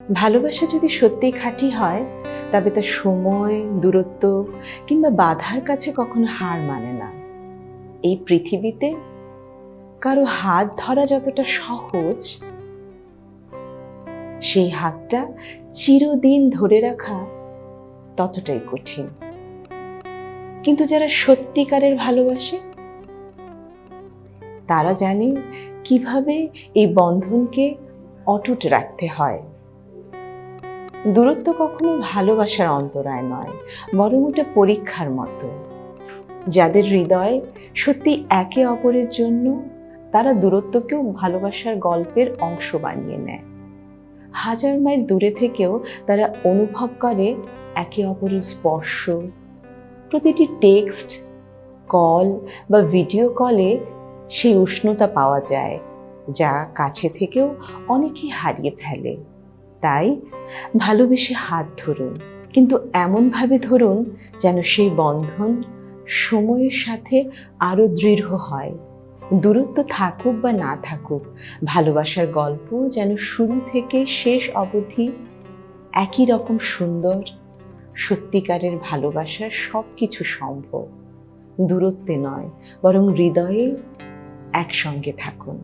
ভালোবাসা যদি সত্যি খাঁটি হয়, তবে তা সময়, দূরত্ব কিংবা বাধার কাছে কখনো হার মানে না। এই পৃথিবীতে কারও হাত ধরা যতটা সহজ, সেই হাতটা চিরদিন ধরে রাখা ততটাই কঠিন। কিন্তু যারা সত্যিকারের ভালোবাসে, তারা জানে কীভাবে এই বন্ধনকে অটুট রাখতে হয়। দূরত্ব কখনো ভালোবাসার অন্তরায় নয়, বরং ওটা পরীক্ষার মতো। যাদের হৃদয় সত্যি একে অপরের জন্য, তারা দূরত্বকেও ভালোবাসার গল্পের অংশ বানিয়ে নেয়। হাজার মাইল দূরে থেকেও তারা অনুভব করে একে অপরের স্পর্শ। প্রতিটি টেক্সট, কল বা ভিডিও কলে সেই উষ্ণতা পাওয়া যায়, যা কাছে থেকেও অনেকেই হারিয়ে ফেলে। তাই ভালোবেসে হাত ধরুন, কিন্তু এমনভাবে ধরুন যেন সেই বন্ধন সময়ের সাথে আরও দৃঢ় হয়। দূরত্ব থাকুক বা না থাকুক, ভালোবাসার গল্প যেন শুরু থেকে শেষ অবধি একই রকম সুন্দর, সত্যিকারের ভালোবাসার সব কিছু সম্ভব। দূরত্বে নয়, বরং হৃদয়ে একসঙ্গে থাকুন।